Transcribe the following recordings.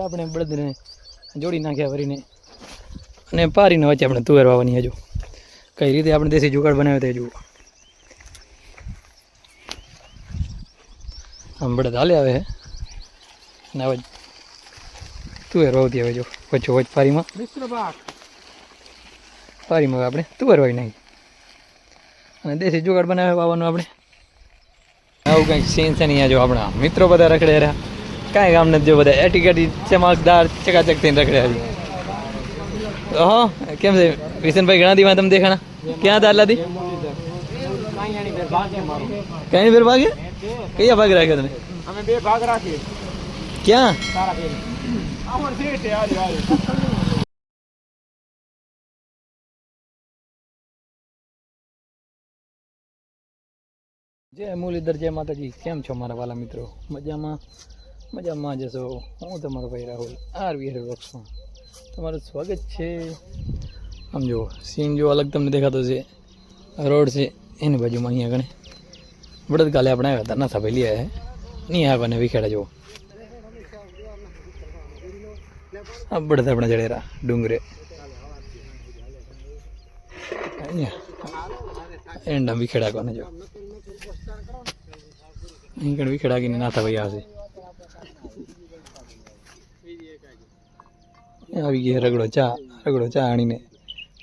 આપણે બળદને જોડી નાખ્યા વરીને. અને પારીને વચ્ચે આપણે તુવેર વાવવાની હજુ. કઈ રીતે આપણે દેશી જુગાડ બનાવ્યો તે જુઓ. આમ બળદ હાલે આવે અને હવે તુવેર વાવતી આવે જો વચ્ચે વચ્ચ પારીમાં. પારીમાં હવે આપણે તુવેર વાવી નાખી. અને દેશી જુગાડ બનાવે વાવવાનું આપણે. આવું કંઈક સીન છે નહીં આજો જો આપણા મિત્રો બધા રખડે રહ્યા. કાંઈ કામ નથી જો બધા. એટીકેટી ચમકદાર ચકાચક થઈને રખડ્યા છે. હા કેમ છે? વિશનભાઈ ઘણા દીમાં તમે દેખાણા? ક્યાં હતા આટલાથી કઈ ફેર ભાગે કયા ભાગ રાખ્યો તમે? અમે બે ભાગ રાખીએ ક્યાં? જય મુરલીધર, જય માતાજી. કેમ છો મારા વાલા મિત્રો? મજામાં? મજામાં જશો હું તમારો ભાઈ રાહુલ આરવી વી બોક્સમાં તમારું સ્વાગત છે. આમ જુઓ સીન જો અલગ તમને દેખાતો છે. રોડ છે, એની બાજુમાં અહીંયા આગળ. બળદ કાલે આપણે આવ્યા હતા નાથા ભાઈ લઈ આવ્યા નહીં આવ્યા ને વિખેડા જુઓ. આ બળદ આપણે જડેરા, ડુંગરે. અહીંયા એંડા વિખેડા કોને જો અહીં કણ વિખેડા ગીને નાથા ભાઈ આવશે. આવી ગઈ રગડો ચા રગડો ચા આણીને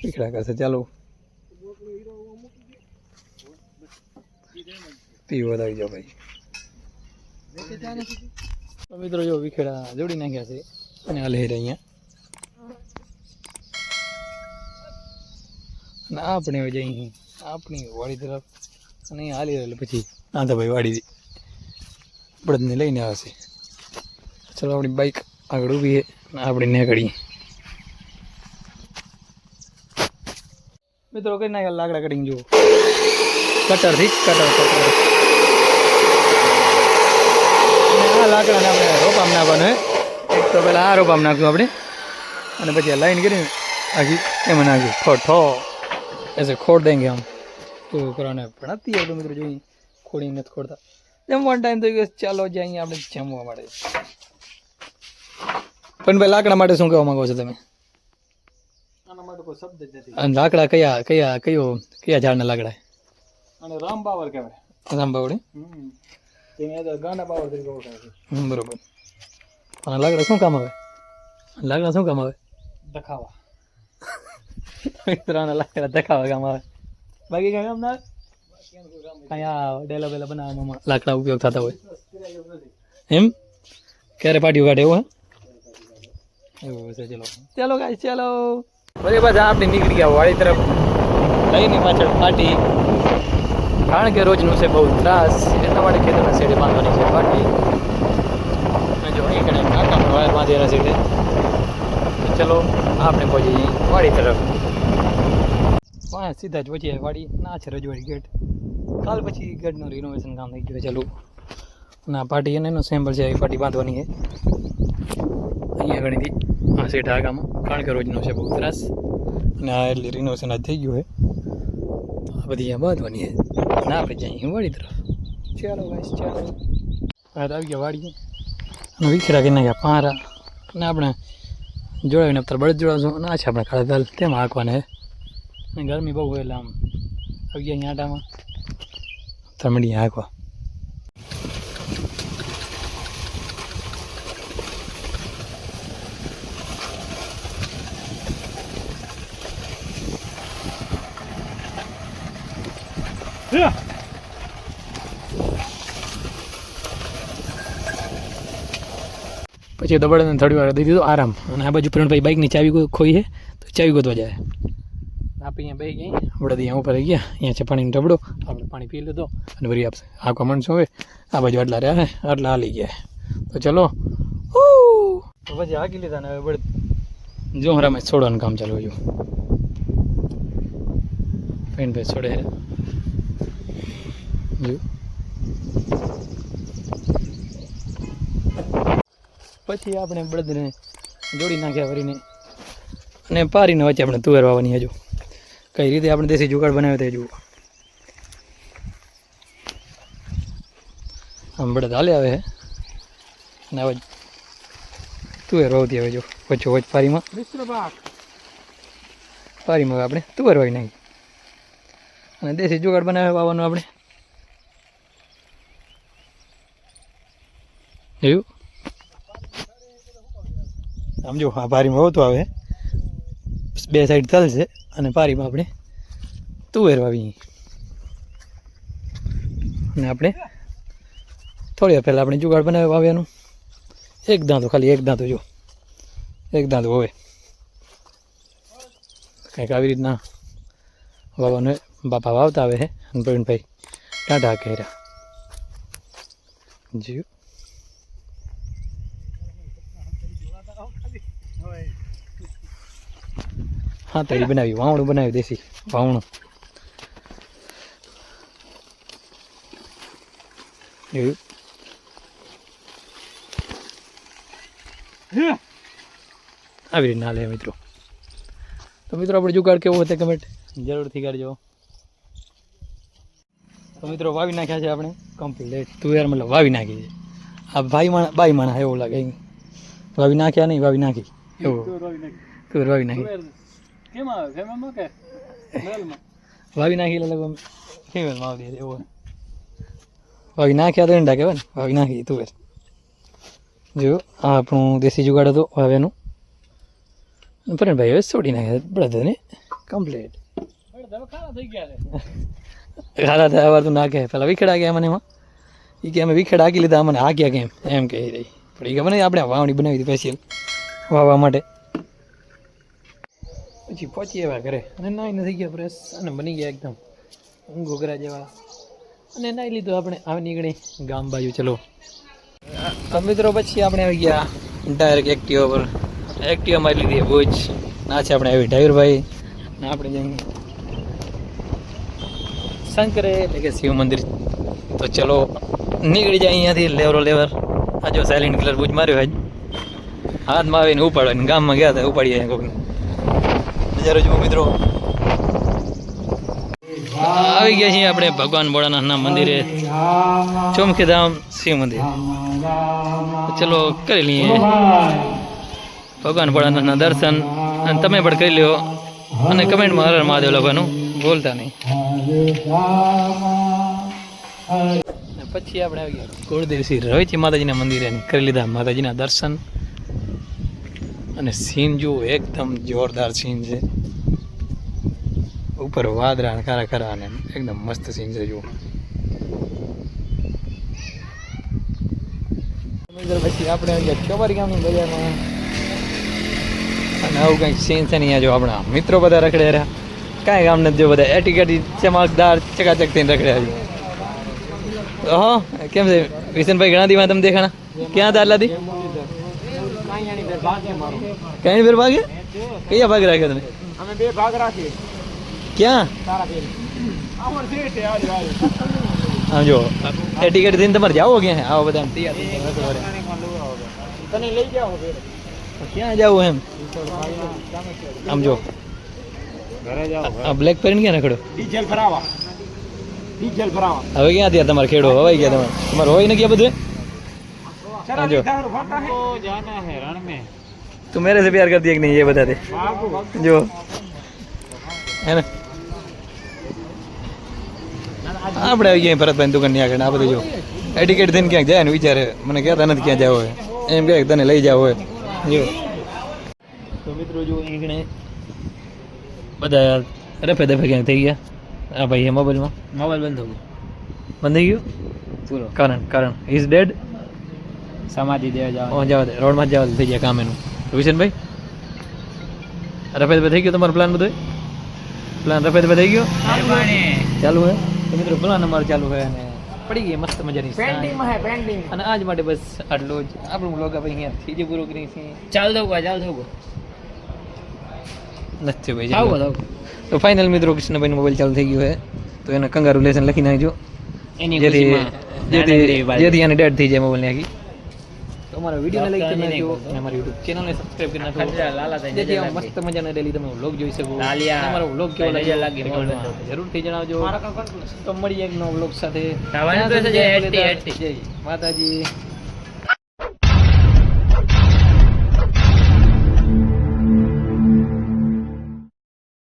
વિખેડા કરશે ચાલો. પીવો આવી જાઓ ભાઈ મિત્રો જો વિખેડા જોડી નાખ્યા છે અને લહેર અહીંયા. અને આપણે હવે જઈ આપણી વાડી તરફ. અને હાલી રહેલું પછી નાથાભાઈ વાડી બળદને લઈને આવશે ચલો આપણી બાઈક આગળ ઊભી આપણે નીકળીએ. મિત્રો કઈ નાખ્યા લાકડા કટિંગ જુઓ. કટરથી કટર કટર. આ લાકડાને આપણે રોપામાં નાખવાનું હે. એક તો પહેલાં આ રોપામાં નાખ્યું આપણે. અને પછી આ લાઈન કરીને આખી એમાં નાખ્યું ઠો ઠો એસે ખોડ દેંગે આમ. તો કરવાને ભણાતી આપણે મિત્રો જોઈએ ખોડી નથી ખોડતા. એમ વન ટાઈમ થઈ ગયો ચાલો જાય અહીંયા આપણે જમવા માટે. પણ ભાઈ લાકડા માટે શું કહેવા માંગો છો તમે? લાકડા કયા કયા કયો કયા ઝાડના લાકડા? અને રામ બાવર કહેવાય. રામબાવડી હમ. ગાના બાવર તરીકે બરોબર. અને લાકડા શું કામ આવે? લાકડા શું કામ આવે? દખાવા. મિત્રોના લાકડા દખાવા કામ આવે. બાકી કઈ કામ ના અહીંયા ડેલા બેલા બનાવવામાં. લાકડા ઉપયોગ થતા હોય. એમ? ક્યારે પાટિયું કાઢે એવું હે? એવું છે ચલો. ચાલો ગાય ચાલો. બધી પાછા આપણે નીકળી ગયા વાડી તરફ. લઈને પાછળ પાટી. કારણ કે રોજનું છે બહુ ત્રાસ એટલા માટે ખેતરના શેડે બાંધવાની છે પાટી. જો અહીં કણે કાકા વાયર બાંધેલા છે ચલો આપણે પહોંચી વાડી તરફ. વાહ સીધા જ પહોંચીએ વાડી ના છે રજવાડી ગેટ. કાલ પછી ગેટનું રિનોવેશન કામ થઈ ગયું ચાલુ. ના પાટી અને એનો સેમ્પલ છે એ પાટી બાંધવાની છે. અહીંયા ગણીથી આ સેઠ આગામાં કારણ કે રોજનો છે બહુ ત્રાસ. અને આ એટલે રિનોવેશન આજ થઈ ગયું છે. આ બધી અહીંયા બાંધવાની છે. ના આપણે જઈએ વાડી તરફ. ચાલો ગાઈસ ચાલો. હા તો આવી ગયા વાડીએ. અને વિખેરા કરી નાખ્યા પારા. અને આપણે જોડાવીને અત્યારે બળદ જોડાવશું. અને આ છે આપણે ખાડા દાલ તેમાં હાંકવાના છે. અને ગરમી બહુ હોય એટલે આમ. આવી ગયા અહીંયા આટામાં. તમડી હાંકવા. પછી દબડને થોડી વાર દઈ દીધો, આરામ. અને આ બાજુ પ્રણભાઈ બાઇકની ચાવી ખોઈ છે? તો ચાવી ગોતવા જાય. આપણે અહીંયા બેસી ગઈ આપણે અહીંયા ઉપર ગયા. અહીંયા છે પાણીનો ટબડો આપણે પાણી પી લીધો અને વરી આપશે. આ શું હવે આ બાજુ આટલા રહ્યા આટલા હાલી ગયા તો ચલો! તો પછી હાકી લીધા ને હવે બળ જો રમેશ છોડવાનું કામ ચાલુ હજુ ફેન ભાઈ છોડે. જો પછી આપણે બળદને જોડી નાખ્યા વરીને અને પારીને વચ્ચે આપણે તુવેર વાવવાની હજુ. કઈ રીતે આપણે દેશી જુગાડ બનાવ્યો તે જુઓ. આમ બળદ હાલે આવે છે અને હવે તુવેર વાવતી આવે જો વચ્ચો વચ પારીમાં. પારીમાં આપણે તુવેર વાવી નાખી. અને દેશી જુગાડ બનાવે વાવવાનું આપણે. એવું? આમ જો, આ પારીમાં વાવતું આવે. બે સાઈડ તલ છે અને પારીમાં આપણે તુવેર વાવી અને આપણે થોડી વાર પહેલાં આપણે જુગાડ બનાવ્યો વાવ્યાનું એક દાંતો ખાલી, એક દાંતો જો. એક દાંતો હોય કંઈક આવી રીતના વાવવાનું બાપા વાવતા આવે છે અને પ્રવીણભાઈ ટાટા કર્યા. જી હા તળી બનાવી વાવણું બનાવ્યું દેશી વાવણું. એવું? આવી રીતના લે મિત્રો. તો મિત્રો આપણે જુગાડ કેવો હતો કમેન્ટ? જરૂરથી કરજો. તો મિત્રો વાવી નાખ્યા છે આપણે કમ્પ્લીટ તુવેર મતલબ વાવી નાખી છે. આ ભાઈ માણા બાઈ માણા એવું લાગે વાવી નાખ્યા નહીં વાવી નાખી. એવું. તુવેર વાવી નાખી. કેમ આવે? ફેમમાં કે? વાવી નાખી એટલે ફિમેલમાં આવી દે એવું વાવી નાખ્યા તો ઈંડા કહેવાય ને. વાવી નાખી તુવેર જો આ આપણું દેશી જુગાડ હતો વાવ્યાનું પણ ભાઈ હવે છોડી નાખ્યા બ્રધરને કમ્પ્લીટ ખારા થયા વાર તો ના કહે. પેલા વિખેડા ગયા મને એમાં. એ કે અમે વિખેડા હાકી લીધા મને હાક્યા કેમ? એમ કહી રહી. પણ એ ખબર નહીં આપણે વાવણી બનાવી હતી સ્પેશિયલ વાવવા માટે. પછી પહોંચી એવા ઘરે. અને નાહીને નથી ગયા ફ્રેશ અને બની ગયા એકદમ ઘોઘરા જેવા. અને નાહી લીધું આપણે. આવી નીકળી ગામ બાજુ. ચલો. તો મિત્રો પછી આપણે આવી ગયા ડાયરેક્ટ એક્ટિવા પર. એક્ટિવા મારી લીધી ભુજ. ના છે આપણે આવી ડ્રાઈવરભાઈ ને આપણે જઈએ. શંકરે એટલે કે શિવ મંદિર. તો ચલો, નીકળી જાય અહીંયાથી લેવરો લેવર. આ જો સાયલેન્ટ કલર બુજ માર્યો આજ હાથમાં આવીને ઉપાડો ગામમાં ગયા હતા ઉપાડી આવ્યા કોઈને નજારો જુઓ મિત્રો. આવી ગયા છીએ આપણે ભગવાન ભોળાનાથના મંદિરે. ચોમકી ધામ શિવ મંદિર. ચલો કરી લઈએ. ભગવાન ભોળાનાથના દર્શન. અને તમે પણ કરી લ્યો. અને કમેન્ટમાં હર મહાદેવ લખવાનું બોલતા નહીં. પછી આપણે આવી ગયા. શ્રી રવિચી માતાજીના મંદિરે કરી લીધા માતાજીના દર્શન. અને સીન જુઓ એકદમ જોરદાર સીન છે. ઉપર વાદરા ખરા ખરા અને એકદમ મસ્ત સીન છે, જુઓ. પછી આપણે ગયા ચોબારી ગામની બજારમાં અને આવું કંઈક સીન છે ને અહીંયા જો આપણા મિત્રો બધા રખડે રહ્યા. કાંઈ ગામ નથી જો બધા. એટીકેટી ચમકદાર ચકાચક થઈને રખડ્યા છે. હા કેમ છે? વિશનભાઈ ઘણા દીમાં તમે દેખાણા? ક્યાં હતા આટલાથી કઈ ફેર ભાગે કયા ભાગ રાખ્યા તમે અમે બે ભાગ રાખીએ ક્યાં તારા બે આમર છે આજે આજે આમ જો એ ટિકિટ થઈને તમારે જાઓ ક્યાં આવો બધા આમ તૈયાર થઈને રખડવા રહ્યા. તને લઈ જાઓ ફેર ક્યાં જવું એમ આમ જો ઘરે જાઓ આ બ્લેક પહેરીને ક્યાં રખડો ડીઝલ ભરાવા ડીઝલ ભરાવા હવે ક્યાં ત્યાં તમારે ખેડો હવાઈ ગયા તમારે તમારે હોય ને ક્યાં બધું हाँ जो। जाना है रण में તું મેરે से प्यार करती है कि नहीं ये बता दे बाबू जो है ને આપણે આવી ગયા ભરતભાઈ દુકાનની આગળ આ બધું જો એટિકેટ થઈને ક્યાંક જાય ને વિચારે મને કહેતા નથી ક્યાં જવું હોય એમ કહે કે તને લઈ જાવ હોય જો તો મિત્રો જો અહીંકણે બધા રફે દફે ક્યાંક થઈ ગયા આ ભાઈ એ મોબાઈલમાં મોબાઈલ બંધ થયો બંધ થઈ ગયું પૂરો કારણ કારણ ઇઝ ડેડ સમાધિ દેવા જાવ જવા દે. રોડમાં જવા થઈ જાય કામ એનું. વિશનભાઈ રફે થઈ ગયો તમારો પ્લાન બધો? પ્લાન રફે થઈ ગયો? ચાલુ હે. તો મિત્રો પ્લાન અમારો ચાલુ હે અને પડી ગઈ મસ્ત મજાની પેન્ટિંગમાં હે પેન્ટિંગ અને આજ માટે બસ આટલું જ. આપણું બ્લોગ આપણે અહીંયા થી જ પૂરો કરી છે. ચાલ દઉં ચાલ દઉં. નથી ભાઈ આવો આવો. તો ફાઇનલ મિત્રો કૃષ્ણભાઈનો મોબાઈલ ચાલુ થઈ ગયો હે. તો એને કંગારુલેશન લખી નાખજો. એની જેથી જેથી આને ડેડ થઈ જાય મોબાઈલ આખી. તો અમારા વિડીયોને લાઈક કરી નાખજો. અને અમારી યુટ્યુબ ચેનલને સબસ્ક્રાઇબ કરી નાખજો લાલા થઈ જેથી આવા મસ્ત મજાના ડેલી તમે વ્લોગ જોઈ શકો. લાલિયા. અમારો વ્લોગ કેવો લાગ્યો લાગી જરૂરથી જણાવજો. તો મળીએ એક નવો વ્લોગ સાથે. માતાજી.